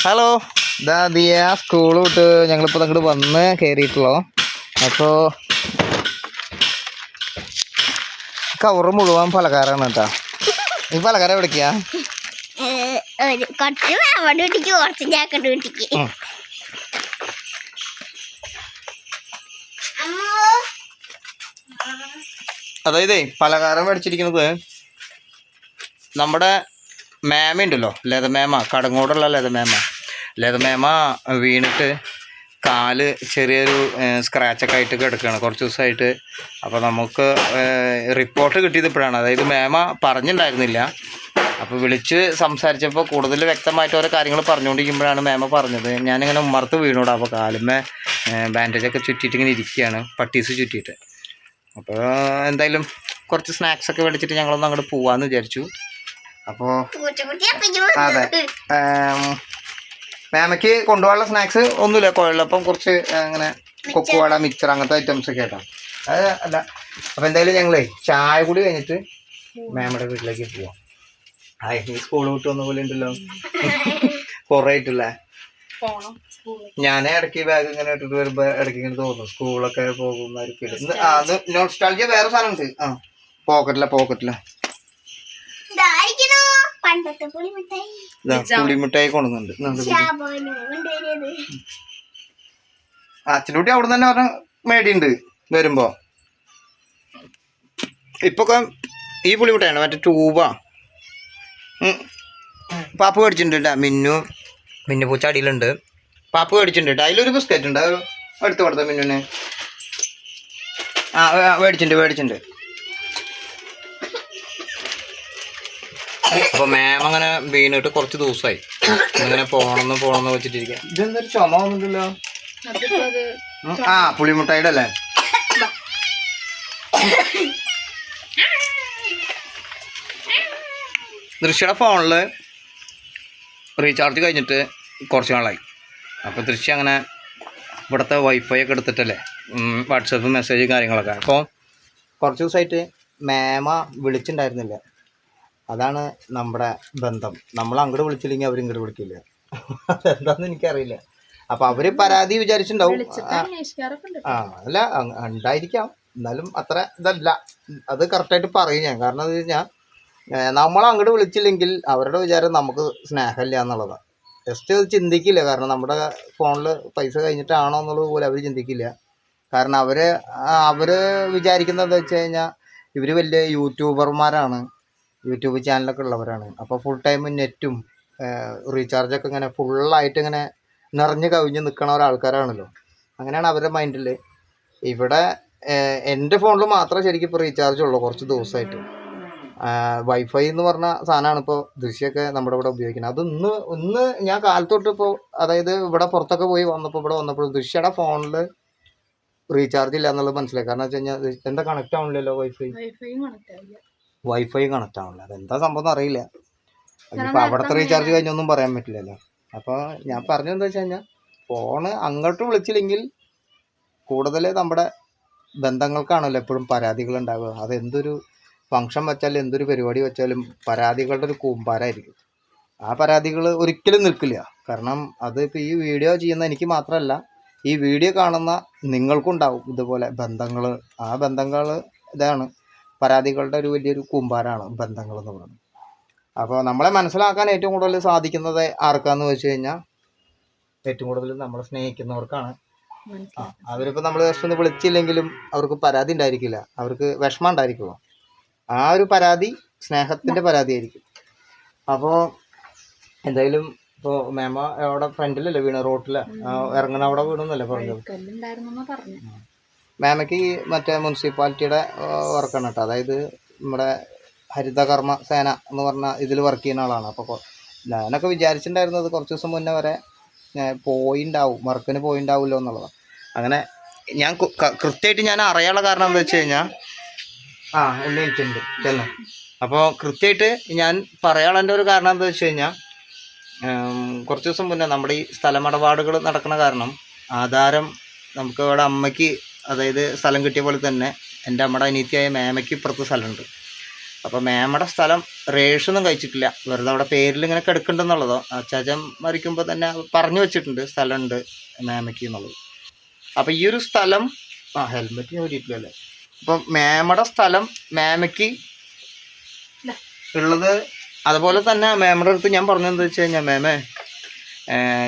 Hello ഇതാ Diya school വിട്ട് ഞങ്ങളിപ്പോൾ അങ്ങോട്ട് വന്ന് കയറിയിട്ടുള്ളോ അപ്പോൾ കവറ് മുഴുവൻ പലകാരാണ് കേട്ടോ. ഈ പലകാരം എവിടേക്കാ? ഒരു കുറച്ച് അവിടെ വീട്ടിക്ക് കുറച്ച് ജാക്കറ്റ് വീട്ടിക്ക് ഉം. അതായത് പലകാരം മേടിച്ചിരിക്കുന്നത് നമ്മുടെ മേമ ഉണ്ടല്ലോ ലതമേമ കടങ്ങോടുള്ള ലതമേമ. ലതമേമ വീണിട്ട് കാൽ ചെറിയൊരു സ്ക്രാച്ചൊക്കെ ആയിട്ട് കിടക്കുകയാണ് കുറച്ച് ദിവസമായിട്ട്. അപ്പോൾ നമുക്ക് റിപ്പോർട്ട് കിട്ടിയത് ഇപ്പോഴാണ്. അതായത് മേമ പറഞ്ഞിട്ടുണ്ടായിരുന്നില്ല അപ്പോൾ വിളിച്ച് സംസാരിച്ചപ്പോൾ കൂടുതൽ വ്യക്തമായിട്ട് ഓരോ കാര്യങ്ങൾ പറഞ്ഞുകൊണ്ടിരിക്കുമ്പോഴാണ് മേമ പറഞ്ഞത്. ഞാനിങ്ങനെ ഉമ്മർത്ത് വീണോടാ. അപ്പോൾ കാലുമേ ബാൻഡേജൊക്കെ ചുറ്റിയിട്ട് ഇങ്ങനെ ഇരിക്കുകയാണ് പട്ടീസ് ചുറ്റിയിട്ട്. അപ്പോൾ എന്തായാലും കുറച്ച് സ്നാക്സ് ഒക്കെ മേടിച്ചിട്ട് ഞങ്ങളൊന്ന് അങ്ങോട്ട് പോവാമെന്ന് വിചാരിച്ചു. അപ്പോൾ അതെ. മാമയ്ക്ക് കൊണ്ടുപോകാനുള്ള സ്നാക്സ് ഒന്നുമില്ല കുഴലപ്പം കുറച്ച് അങ്ങനെ കൊക്കുവാട മിക്സർ അങ്ങനത്തെ ഐറ്റംസ് ഒക്കെ ആയിട്ടാണ്. അത് അല്ല. അപ്പം എന്തായാലും ഞങ്ങളേ ചായ കൂടി കഴിഞ്ഞിട്ട് മാമയുടെ വീട്ടിലേക്ക് പോവാം. ആ നീ സ്കൂൾ വിട്ട് വന്ന പോലെ ഉണ്ടല്ലോ. കുറേ ആയിട്ടില്ലേ ഞാൻ ഇടയ്ക്ക് ബാഗ് ഇങ്ങനെ ഇട്ടിട്ട് വരുമ്പോ ഇടയ്ക്ക് ഇങ്ങനെ തോന്നും. സ്കൂളൊക്കെ പോകുന്ന ഒരു ഫീൽ അത് വേറെ സാധനം ഉണ്ട് ആ പോക്കറ്റില പോക്കറ്റില പണ്ടത്തെ പുളിമിഠായി കൊണ്ടുവന്നുണ്ട് അച്ഛനൂട്ടി അവിടെ തന്നെ പറഞ്ഞ മേടിയുണ്ട് വരുമ്പോ. ഇപ്പൊക്കെ ഈ പുളിമുട്ടയാണ് മറ്റേ ട്യൂബാ. പാപ്പ മേടിച്ചിട്ടുണ്ട് മിന്നു. മിന്നു പൂച്ച അടിയിലുണ്ട്. പാപ്പ് മേടിച്ചിട്ടുണ്ട് അതിലൊരു ബിസ്ക്കറ്റ് ഉണ്ട് അത് എടുത്തു കൊടുത്ത മിന്നുനെ ആ ആ, മേടിച്ചിട്ടുണ്ട് മേടിച്ചിട്ടുണ്ട്. അപ്പൊ മാം അങ്ങനെ വീണിട്ട് കുറച്ച് ദിവസമായി ഇങ്ങനെ പോണെന്ന് പോണെന്ന് വെച്ചിട്ടിരിക്കാം. ഇതെന്തൊരു ചുമ വന്നിട്ടില്ലോ? ആ പുളിമുട്ടായിയുടെ അല്ലേ ദൃശ്യയുടെ ഫോണിൽ റീചാർജ് കഴിഞ്ഞിട്ട് കുറച്ച് നാളായി. അപ്പോൾ ദൃശ്യ അങ്ങനെ ഇവിടുത്തെ വൈഫൈ ഒക്കെ എടുത്തിട്ടല്ലേ? വാട്സപ്പ് മെസ്സേജ് കാര്യങ്ങളൊക്കെ. അപ്പോൾ കുറച്ച് ദിവസമായിട്ട് മാമ വിളിച്ചിട്ടുണ്ടായിരുന്നില്ല അതാണ് നമ്മുടെ ബന്ധം. നമ്മൾ അങ്ങോട്ട് വിളിച്ചില്ലെങ്കിൽ അവർ ഇങ്ങോട്ട് വിളിക്കില്ല അതെന്താന്ന് എനിക്കറിയില്ല. അപ്പൊ അവർ പരാതി വിചാരിച്ചിട്ടുണ്ടാവും ആ, അല്ല ഉണ്ടായിരിക്കാം. എന്നാലും അത്ര ഇതല്ല. അത് കറക്റ്റായിട്ട് പറയും ഞാൻ. കാരണം എന്താ കഴിഞ്ഞാൽ നമ്മൾ അങ്ങോട്ട് വിളിച്ചില്ലെങ്കിൽ അവരുടെ വിചാരം നമുക്ക് സ്നേഹമില്ല എന്നുള്ളതാണ് ജസ്റ്റ് അത് ചിന്തിക്കില്ല. കാരണം നമ്മുടെ ഫോണിൽ പൈസ കഴിഞ്ഞിട്ടാണോ എന്നുള്ളത് പോലും അവർ ചിന്തിക്കില്ല. കാരണം അവർ അവർ വിചാരിക്കുന്നത് എന്താ വെച്ച് കഴിഞ്ഞാൽ ഇവർ വലിയ യൂട്യൂബർമാരാണ്. യൂട്യൂബ് ചാനലൊക്കെ ഉള്ളവരാണ്. അപ്പോൾ ഫുൾ ടൈം നെറ്റും റീചാർജൊക്കെ ഇങ്ങനെ ഫുള്ളായിട്ട് ഇങ്ങനെ നിറഞ്ഞു കവിഞ്ഞ് നിൽക്കണ ഒരാൾക്കാരാണല്ലോ. അങ്ങനെയാണ് അവരുടെ മൈൻഡിൽ ഇവിടെ എന്റെ ഫോണിൽ മാത്രമേ ശരിക്കും ഇപ്പോൾ റീചാർജ് ഉള്ളൂ കുറച്ച് ദിവസമായിട്ട്. വൈഫൈ എന്ന് പറഞ്ഞ സാധനമാണ് ഇപ്പോൾ ദൃശ്യമൊക്കെ നമ്മുടെ ഇവിടെ ഉപയോഗിക്കുന്നത്. അത് ഇന്ന് ഇന്ന് ഞാൻ കാലത്തോട്ട് ഇപ്പോൾ അതായത് ഇവിടെ പുറത്തൊക്കെ പോയി വന്നപ്പോൾ ഇവിടെ വന്നപ്പോൾ ദൃശ്യയുടെ ഫോണിൽ റീചാർജ് ഇല്ല എന്നുള്ളത് മനസ്സിലായി. കാരണം വെച്ച് കഴിഞ്ഞാൽ എന്താ കണക്ട് ആവണില്ലല്ലോ വൈഫൈ വൈഫൈ കണക്ട് ആണല്ലോ അതെന്താ സംഭവം അറിയില്ല ഇനിയിപ്പോൾ അവിടുത്തെ റീചാർജ് കഴിഞ്ഞൊന്നും പറയാൻ പറ്റില്ലല്ലോ. അപ്പോൾ ഞാൻ പറഞ്ഞു എന്താ വെച്ച് കഴിഞ്ഞാൽ ഫോണ് അങ്ങോട്ട് വിളിച്ചില്ലെങ്കിൽ കൂടുതൽ നമ്മുടെ ബന്ധങ്ങൾക്കാണല്ലോ എപ്പോഴും പരാതികൾ ഉണ്ടാവുക. അത് എന്തൊരു ഫംഗ്ഷൻ വെച്ചാലും എന്തൊരു പരിപാടി വെച്ചാലും പരാതികളുടെ ഒരു കൂമ്പാരായിരിക്കും. ആ പരാതികൾ ഒരിക്കലും നിൽക്കില്ല. കാരണം അത് ഇപ്പോൾ ഈ വീഡിയോ ചെയ്യുന്ന എനിക്ക് മാത്രമല്ല ഈ വീഡിയോ കാണുന്ന നിങ്ങൾക്കുണ്ടാവും ഇതുപോലെ ബന്ധങ്ങൾ ആ ബന്ധങ്ങൾ ഇതാണ്. പരാതികളുടെ ഒരു വലിയൊരു കൂമ്പാരാണ് ബന്ധങ്ങൾ എന്ന് പറയുന്നത്. അപ്പോൾ നമ്മളെ മനസ്സിലാക്കാൻ ഏറ്റവും കൂടുതൽ സാധിക്കുന്നത് ആർക്കാന്ന് വെച്ച് കഴിഞ്ഞാൽ ഏറ്റവും കൂടുതൽ നമ്മളെ സ്നേഹിക്കുന്നവർക്കാണ്. അവരിപ്പോൾ നമ്മൾ ജസ്റ്റ് ഒന്ന് വിളിച്ചില്ലെങ്കിലും അവർക്ക് പരാതി ഉണ്ടായിരിക്കില്ല. അവർക്ക് വിഷമം ഉണ്ടായിരിക്കുമോ ആ ഒരു പരാതി സ്നേഹത്തിന്റെ പരാതി ആയിരിക്കും അപ്പോൾ എന്തായാലും ഇപ്പോൾ മേമ അവിടെ ഫ്രണ്ടിലല്ലേ വീണ് റോട്ടിലാണ് ഇറങ്ങണ അവിടെ വീണെന്നല്ലേ പറഞ്ഞത്? മേമയ്ക്ക് ഈ മറ്റേ മുനിസിപ്പാലിറ്റിയുടെ വർക്കാണ് കേട്ടോ. അതായത് നമ്മുടെ ഹരിതകർമ്മ സേന എന്ന് പറഞ്ഞ ഇതിൽ വർക്ക് ചെയ്യുന്ന ആളാണ്. അപ്പോൾ ഞാനൊക്കെ വിചാരിച്ചിട്ടുണ്ടായിരുന്നത് കുറച്ച് ദിവസം മുന്നേ വരെ പോയിണ്ടാവും. വർക്കിന് പോയിണ്ടാവുമല്ലോ എന്നുള്ളതാണ് അങ്ങനെ ഞാൻ കൃത്യമായിട്ട് ഞാൻ അറിയാനുള്ള കാരണം എന്താ വെച്ച് കഴിഞ്ഞാൽ ആ ഉള്ളി വെച്ചിട്ടുണ്ട് ചെന്നു. അപ്പോൾ കൃത്യമായിട്ട് ഞാൻ പറയാനുള്ള ഒരു കാരണം എന്താ വെച്ച് കഴിഞ്ഞാൽ കുറച്ച് ദിവസം മുന്നേ നമ്മുടെ ഈ സ്ഥലമിടപാടുകൾ നടക്കുന്ന കാരണം ആധാരം നമുക്ക് ഇവിടെ അമ്മയ്ക്ക് അതായത് സ്ഥലം കിട്ടിയ പോലെ തന്നെ എന്റെ അമ്മയുടെ അനിയത്തിയായ മേമയ്ക്ക് ഇപ്പുറത്ത് സ്ഥലമുണ്ട്. അപ്പോൾ മേമയുടെ സ്ഥലം റേഷൊന്നും കഴിച്ചിട്ടില്ല. വെറുതെ അവിടെ പേരിൽ ഇങ്ങനെ കിടക്കുന്നുണ്ടെന്നുള്ളതോ അച്ചാച്ചൻ മരിക്കുമ്പോൾ തന്നെ പറഞ്ഞു വെച്ചിട്ടുണ്ട് സ്ഥലമുണ്ട് മേമയ്ക്ക് എന്നുള്ളത്. അപ്പോൾ ഈ ഒരു സ്ഥലം ആ ഹെൽമെറ്റ് ഞാൻ ഊരിയിട്ടില്ലല്ലേ അപ്പോൾ മേമയുടെ സ്ഥലം മേമയ്ക്ക് ഉള്ളത് അതുപോലെ തന്നെ മേമയുടെ അടുത്ത് ഞാൻ പറഞ്ഞതെന്ന് വെച്ച് കഴിഞ്ഞാൽ മേമേ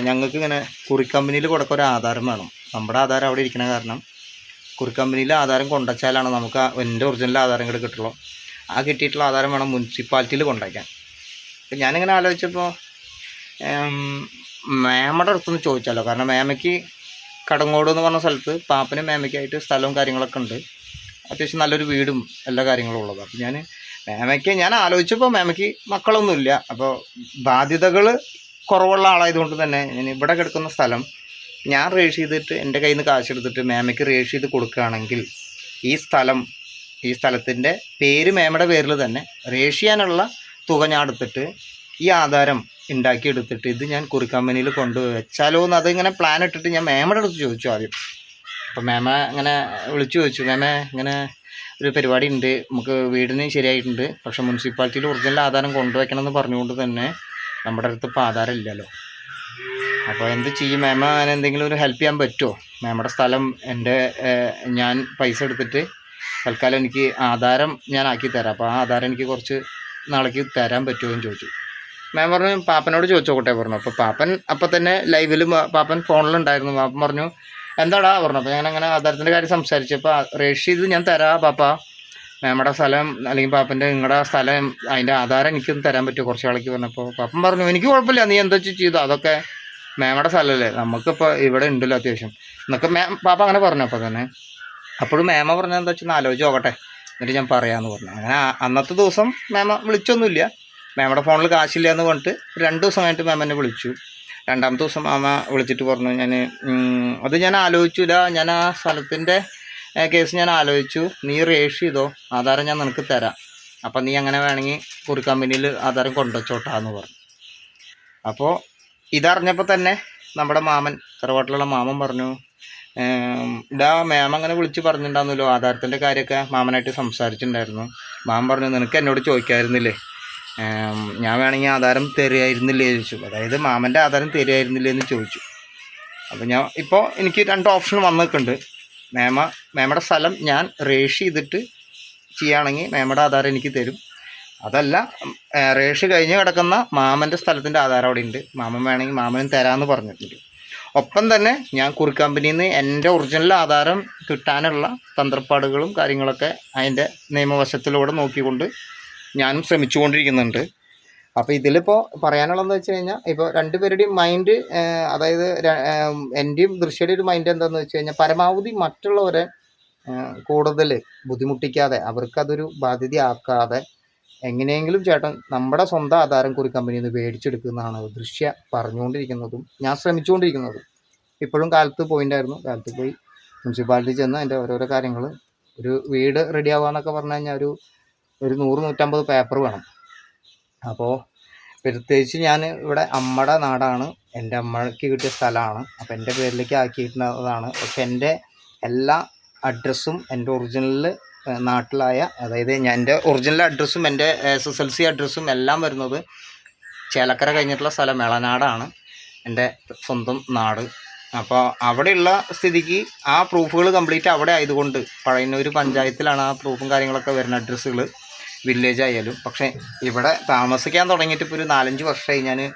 ഞങ്ങൾക്ക് ഇങ്ങനെ കുറി കമ്പനിയിൽ കൊടുക്കാൻ ഒരു ആധാരം വേണം. നമ്മുടെ ആധാരം അവിടെ ഇരിക്കണ കാരണം കുറി കമ്പനിയിലെ ആധാരം കൊണ്ടുവച്ചാലാണ് നമുക്ക് എന്റെ ഒറിജിനൽ ആധാരം കൂടെ കിട്ടുള്ളൂ. ആ കിട്ടിയിട്ടുള്ള ആധാരം വേണം മുനിസിപ്പാലിറ്റിയിൽ കൊണ്ടുവയ്ക്കാൻ. അപ്പം ഞാനിങ്ങനെ ആലോചിച്ചപ്പോൾ മേമയുടെ അടുത്തൊന്ന് ചോദിച്ചാലോ? കാരണം മേമയ്ക്ക് കടങ്ങോട് എന്ന് പറഞ്ഞ സ്ഥലത്ത് പാപ്പനും മേമയ്ക്കായിട്ട് സ്ഥലവും കാര്യങ്ങളൊക്കെ ഉണ്ട്. അത്യാവശ്യം നല്ലൊരു വീടും എല്ലാ കാര്യങ്ങളും ഉള്ളത്. അപ്പം ഞാൻ മേമയ്ക്ക് ഞാൻ ആലോചിച്ചപ്പോൾ മേമയ്ക്ക് മക്കളൊന്നുമില്ല. അപ്പോൾ ബാധ്യതകൾ കുറവുള്ള ആളായതുകൊണ്ട് തന്നെ ഞാൻ ഇവിടെ കിടക്കുന്ന സ്ഥലം ഞാൻ റേഷ് ചെയ്തിട്ട് എന്റെ കയ്യിൽ നിന്ന് കാശ് എടുത്തിട്ട് മേമയ്ക്ക് റേഷ് ചെയ്ത് കൊടുക്കുകയാണെങ്കിൽ ഈ സ്ഥലം ഈ സ്ഥലത്തിന്റെ പേര് മേമയുടെ പേരിൽ തന്നെ റേഷ് ചെയ്യാനുള്ള തുക ഞാൻ എടുത്തിട്ട് ഈ ആധാരം ഉണ്ടാക്കി എടുത്തിട്ട് ഇത് ഞാൻ കുറി കമ്പനിയിൽ കൊണ്ടുവച്ചാലോ എന്ന് അതിങ്ങനെ പ്ലാൻ ഇട്ടിട്ട് ഞാൻ മേമയുടെ അടുത്ത് ചോദിച്ചു ആദ്യം. അപ്പോൾ മേമ അങ്ങനെ വിളിച്ചു ചോദിച്ചു മേമ ഇങ്ങനെ ഒരു പരിപാടി ഉണ്ട് നമുക്ക് വീടിന് ശരിയായിട്ടുണ്ട് പക്ഷേ മുനിസിപ്പാലിറ്റിയിൽ ഒറിജിനൽ ആധാരം കൊണ്ടുവയ്ക്കണം എന്ന് പറഞ്ഞുകൊണ്ട് തന്നെ നമ്മുടെ അടുത്ത് ഇപ്പോൾ ആധാരം ഇല്ലല്ലോ. അപ്പോൾ എന്ത് ചെയ്യും? മാമ അങ്ങനെ എന്തെങ്കിലും ഒരു ഹെൽപ്പ് ചെയ്യാൻ പറ്റുമോ മാമയുടെ സ്ഥലം എന്റെ ഞാൻ പൈസ എടുത്തിട്ട് തൽക്കാലം എനിക്ക് ആധാരം ഞാൻ ആക്കി തരാം. അപ്പോൾ ആ ആധാരം എനിക്ക് കുറച്ച് നാളേക്ക് തരാൻ പറ്റുമോ എന്ന് ചോദിച്ചു. മാം പറഞ്ഞു പാപ്പനോട് ചോദിച്ചോട്ടെ പറഞ്ഞു. അപ്പോൾ പാപ്പൻ അപ്പം തന്നെ ലൈവിൽ പാപ്പൻ ഫോണിലുണ്ടായിരുന്നു പാപ്പൻ പറഞ്ഞു എന്താടാ? പറഞ്ഞു. അപ്പോൾ ഞാൻ അങ്ങനെ ആധാരത്തിന്റെ കാര്യം സംസാരിച്ചപ്പോൾ ചെയ്ത് ഞാൻ തരാം പാപ്പ. മാമയുടെ സ്ഥലം അല്ലെങ്കിൽ പാപ്പന്റെ നിങ്ങളുടെ സ്ഥലം അതിന്റെ ആധാരം എനിക്കൊന്ന് തരാൻ പറ്റുമോ? കുറച്ച് ആളേക്ക് പറഞ്ഞപ്പോൾ പാപ്പൻ പറഞ്ഞു എനിക്ക് കുഴപ്പമില്ല. നീ എന്താ ചെയ്തു? അതൊക്കെ മാമയുടെ സ്ഥലമല്ലേ നമുക്കിപ്പോൾ ഇവിടെ ഉണ്ടല്ലോ അത്യാവശ്യം. എന്നൊക്കെ മാം പാപ്പ അങ്ങനെ പറഞ്ഞു അപ്പോൾ തന്നെ. അപ്പോഴും മാമ പറഞ്ഞത് എന്താ വെച്ചാൽ ആലോചിച്ച് നോക്കട്ടെ. എന്നിട്ട് ഞാൻ പറയാമെന്ന് പറഞ്ഞു. അങ്ങനെ അന്നത്തെ ദിവസം മാമ വിളിച്ചൊന്നുമില്ല. മാമയുടെ ഫോണിൽ കാശില്ല എന്ന് പറഞ്ഞിട്ട് രണ്ട് ദിവസം കഴിഞ്ഞിട്ട് മാം എന്നെ വിളിച്ചു. രണ്ടാമത്തെ ദിവസം മാമ വിളിച്ചിട്ട് പറഞ്ഞു ഞാൻ അത് ഞാൻ ആലോചിച്ചില്ല ഞാൻ ആ സ്ഥലത്തിന്റെ കേസ് ഞാൻ ആലോചിച്ചു. നീ റേഷ് ചെയ്തോ? ആധാരം ഞാൻ നിനക്ക് തരാം. അപ്പം നീ അങ്ങനെ വേണമെങ്കിൽ കുറി കമ്പനിയിൽ ആധാരം കൊണ്ടുവച്ചോട്ടാന്ന് പറഞ്ഞു. അപ്പോൾ ഇതറിഞ്ഞപ്പോൾ തന്നെ നമ്മുടെ മാമൻ തറവാട്ടിലുള്ള മാമൻ പറഞ്ഞു ഡാ മാം അങ്ങനെ വിളിച്ച് പറഞ്ഞിട്ടുണ്ടായിരുന്നല്ലോ ആധാരത്തിന്റെ കാര്യമൊക്കെ മാമനായിട്ട് സംസാരിച്ചിട്ടുണ്ടായിരുന്നു മാമൻ പറഞ്ഞു നിനക്ക് എന്നോട് ചോദിക്കായിരുന്നില്ലേ? ഞാൻ വേണമെങ്കിൽ ആധാരം തരുമായിരുന്നില്ലേ ചോദിച്ചു. അതായത് മാമന്റെ ആധാരം തരുമായിരുന്നില്ലേ എന്ന് ചോദിച്ചു. അപ്പോൾ ഞാൻ ഇപ്പോൾ എനിക്ക് രണ്ട് ഓപ്ഷൻ വന്നിട്ടുണ്ട്. മേമ മേമയുടെ സ്ഥലം ഞാൻ റേഷ് ചെയ്തിട്ട് ചെയ്യുകയാണെങ്കിൽ മേമയുടെ ആധാരം എനിക്ക് തരും. അതല്ല റേഷ് കഴിഞ്ഞ് കിടക്കുന്ന മാമന്റെ സ്ഥലത്തിന്റെ ആധാരം അവിടെ ഉണ്ട് മാമൻ വേണമെങ്കിൽ മാമനും തരാമെന്ന് പറഞ്ഞിട്ടുണ്ട്. ഒപ്പം തന്നെ ഞാൻ കുറിക്കമ്പനിയിൽ നിന്ന് എന്റെ ഒറിജിനൽ ആധാരം കിട്ടാനുള്ള തന്ത്രപ്പാടുകളും കാര്യങ്ങളൊക്കെ അതിന്റെ നിയമവശത്തിലൂടെ നോക്കിക്കൊണ്ട് ഞാനും ശ്രമിച്ചുകൊണ്ടിരിക്കുന്നുണ്ട്. അപ്പോൾ ഇതിലിപ്പോൾ പറയാനുള്ളതെന്ന് വെച്ച് കഴിഞ്ഞാൽ ഇപ്പോൾ രണ്ടുപേരുടെയും മൈൻഡ് അതായത് എന്റെയും ദൃശ്യയുടെ ഒരു മൈൻഡ് എന്താണെന്ന് വെച്ച് കഴിഞ്ഞാൽ പരമാവധി മറ്റുള്ളവരെ കൂടുതൽ ബുദ്ധിമുട്ടിക്കാതെ അവർക്കതൊരു ബാധ്യതയാക്കാതെ എങ്ങനെയെങ്കിലും ചേട്ടൻ നമ്മുടെ സ്വന്തം ആധാരം കുറി കമ്പനിയിൽ നിന്ന് മേടിച്ചെടുക്കുന്നതാണ് ദൃശ്യ പറഞ്ഞുകൊണ്ടിരിക്കുന്നതും ഞാൻ ശ്രമിച്ചുകൊണ്ടിരിക്കുന്നതും. ഇപ്പോഴും കാലത്ത് പോയിന്റായിരുന്നു കാലത്ത് പോയി മുനിസിപ്പാലിറ്റി ചെന്ന് അതിന്റെ ഓരോരോ കാര്യങ്ങൾ ഒരു വീട് റെഡി ആവാന്നൊക്കെ പറഞ്ഞു കഴിഞ്ഞാൽ ഒരു ഒരു നൂറ് നൂറ്റമ്പത് പേപ്പർ വേണം. അപ്പോൾ പ്രത്യേകിച്ച് ഞാൻ ഇവിടെ അമ്മയുടെ നാടാണ്. എന്റെ അമ്മയ്ക്ക് കിട്ടിയ സ്ഥലമാണ് അപ്പോൾ എന്റെ പേരിലേക്ക് ആക്കിയിട്ടുള്ളതാണ്. പക്ഷെ എന്റെ എല്ലാ അഡ്രസ്സും എന്റെ ഒറിജിനൽ നാട്ടിലായ അതായത് ഞാൻ എന്റെ ഒറിജിനൽ അഡ്രസ്സും എന്റെ എസ് എസ് എൽ സി അഡ്രസ്സും എല്ലാം വരുന്നത് ചേലക്കര കഴിഞ്ഞിട്ടുള്ള സ്ഥലം മേളനാടാണ്. എന്റെ സ്വന്തം നാട്. അപ്പോൾ അവിടെയുള്ള സ്ഥിതിക്ക് ആ പ്രൂഫുകൾ കംപ്ലീറ്റ് അവിടെ ആയതുകൊണ്ട് പഴയന്നൂർ പഞ്ചായത്തിലാണ് ആ പ്രൂഫും കാര്യങ്ങളൊക്കെ വരുന്ന അഡ്രസ്സുകൾ വില്ലേജ് ആയാലും. പക്ഷേ ഇവിടെ താമസിക്കാൻ തുടങ്ങിയിട്ട് ഇപ്പോൾ ഒരു നാലഞ്ച് വർഷമായി ഞാൻ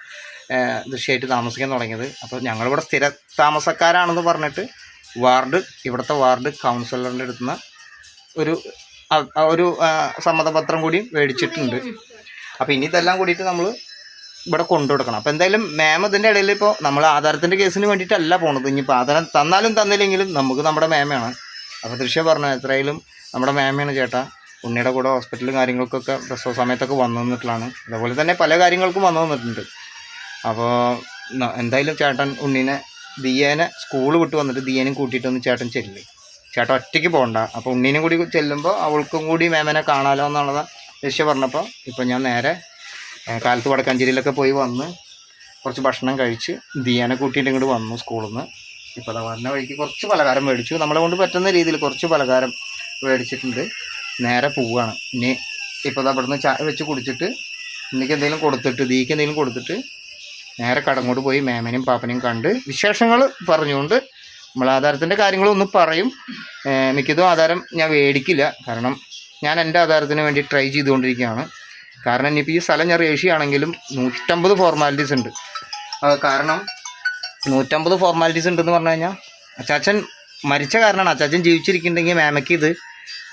ദൃശ്യമായിട്ട് താമസിക്കാൻ തുടങ്ങിയത്. അപ്പോൾ ഞങ്ങളിവിടെ സ്ഥിര താമസക്കാരാണെന്ന് പറഞ്ഞിട്ട് വാർഡ് ഇവിടുത്തെ വാർഡ് കൗൺസിലറിന്റെ അടുത്ത് നിന്ന് ഒരു ഒരു സമ്മതപത്രം കൂടി മേടിച്ചിട്ടുണ്ട്. അപ്പോൾ ഇനി ഇതെല്ലാം കൂടിയിട്ട് നമ്മൾ ഇവിടെ കൊണ്ടു കൊടുക്കണം. അപ്പോൾ എന്തായാലും മാം ഇതിന്റെ ഇടയിൽ ഇപ്പോൾ നമ്മൾ ആധാരത്തിന്റെ കേസിന് വേണ്ടിയിട്ടല്ല പോണത്. ഇനിയിപ്പോൾ ആധാരം തന്നാലും തന്നില്ലെങ്കിലും നമുക്ക് നമ്മുടെ മാമയാണ് അപ്പോൾ ദൃശ്യ പറഞ്ഞു എത്രയായാലും നമ്മുടെ മാമയാണ് ചേട്ടാ ഉണ്ണിയുടെ കൂടെ ഹോസ്പിറ്റലും കാര്യങ്ങൾക്കൊക്കെ പ്രസവ സമയത്തൊക്കെ വന്നു നിന്നിട്ടുള്ളതാണ്. അതുപോലെ തന്നെ പല കാര്യങ്ങൾക്കും വന്നു നിന്നിട്ടുണ്ട്. അപ്പോൾ എന്തായാലും ചേട്ടൻ ഉണ്ണീനെ ദിയേനെ സ്കൂൾ വിട്ട് വന്നിട്ട് ദിയേനും കൂട്ടിയിട്ടൊന്ന് ചേട്ടൻ ചെല്ല്. ചേട്ടൻ ഒറ്റയ്ക്ക് പോകണ്ട. അപ്പോൾ ഉണ്ണീനും കൂടി ചെല്ലുമ്പോൾ അവൾക്കും കൂടി മേമനെ കാണാലോ എന്നുള്ളത് ലക്ഷ്യം പറഞ്ഞപ്പോൾ ഇപ്പോൾ ഞാൻ നേരെ കാലത്ത് വടക്കാഞ്ചേരിയിലൊക്കെ പോയി വന്ന് കുറച്ച് ഭക്ഷണം കഴിച്ച് ദിയാനെ കൂട്ടിയിട്ട് ഇങ്ങോട്ട് വന്നു സ്കൂളിൽ നിന്ന് ഇപ്പോൾ അതാ വന്ന വഴിക്ക് കുറച്ച് പലഹാരം മേടിച്ചു. നമ്മളെ കൊണ്ട് പറ്റുന്ന രീതിയിൽ കുറച്ച് പലഹാരം മേടിച്ചിട്ടുണ്ട്. നേരെ പോവുകയാണ് ഇനി ഇപ്പോൾ ദാ അവിടുന്ന് ചായ വെച്ച് കുടിച്ചിട്ട് ഇന്നിക്ക് എന്തെങ്കിലും കൊടുത്തിട്ട് ദീക്ക് എന്തെങ്കിലും കൊടുത്തിട്ട് നേരെ കടങ്ങോട്ട് പോയി മേമനെയും പാപ്പനെയും കണ്ട് വിശേഷങ്ങൾ പറഞ്ഞുകൊണ്ട് നമ്മൾ ആധാരത്തിന്റെ കാര്യങ്ങളൊന്നും പറയും. മിക്കതും ആധാരം ഞാൻ മേടിക്കില്ല കാരണം ഞാൻ എന്റെ ആധാരത്തിന് വേണ്ടി ട്രൈ ചെയ്തുകൊണ്ടിരിക്കുകയാണ്. കാരണം ഇനിയിപ്പോൾ ഈ സ്ഥലം ഞാൻ റേഷ്യാണെങ്കിലും നൂറ്റമ്പത് ഫോർമാലിറ്റീസ് ഉണ്ട്. കാരണം നൂറ്റമ്പത് ഫോർമാലിറ്റീസ് ഉണ്ടെന്ന് പറഞ്ഞു കഴിഞ്ഞാൽ അച്ചാച്ചൻ മരിച്ച കാരണമാണ് അച്ചാച്ചൻ ജീവിച്ചിരിക്കുന്നുണ്ടെങ്കിൽ മാമയ്ക്ക് ഇത്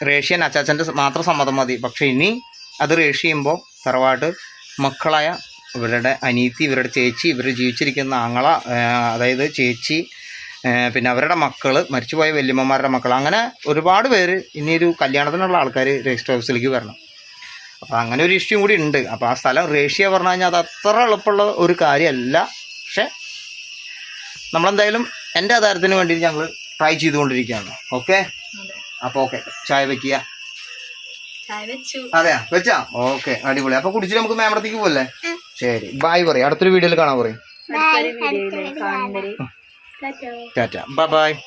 റേഷ്യൻ അച്ചാച്ചന്റെ മാത്രം സമ്മതം മതി. പക്ഷേ ഇനി അത് റേഷ്യ ചെയ്യുമ്പോൾ തറവാട്ട് മക്കളായ ഇവരുടെ അനീതി ഇവരുടെ ചേച്ചി ഇവർ ജീവിച്ചിരിക്കുന്ന ആങ്ങള അതായത് ചേച്ചി പിന്നെ അവരുടെ മക്കൾ മരിച്ചുപോയ വല്യമ്മമാരുടെ മക്കൾ അങ്ങനെ ഒരുപാട് പേര് ഇനിയൊരു ഒരു കല്യാണത്തിനുള്ള ആൾക്കാർ രജിസ്റ്റർ ഓഫീസിലേക്ക് വരണം. അപ്പോൾ അങ്ങനെ ഒരു ഇഷ്യൂ കൂടി ഉണ്ട്. അപ്പോൾ ആ സ്ഥലം റേഷ്യ പറഞ്ഞു കഴിഞ്ഞാൽ അത് അത്ര എളുപ്പമുള്ള ഒരു കാര്യമല്ല. പക്ഷേ നമ്മളെന്തായാലും എന്റെ ആധാരത്തിന് വേണ്ടി ഞങ്ങൾ ട്രൈ ചെയ്തുകൊണ്ടിരിക്കുകയാണ്. ഓക്കെ അപ്പോൾ ഓക്കെ ചായ വെച്ചു. അതെയാ? വെച്ചാ? ഓക്കെ അടിപൊളി. അപ്പോൾ കുടിച്ചിട്ട് നമുക്ക് മാമടത്തേക്ക് പോകല്ലേ ശരി. ബായ് പറയും. അടുത്തൊരു വീഡിയോയിൽ കാണാൻ പറയും. അടുത്തൊരു വീഡിയോയില് കാണുന്നവര് ടാറ്റാ ടാറ്റ ബൈ ബൈ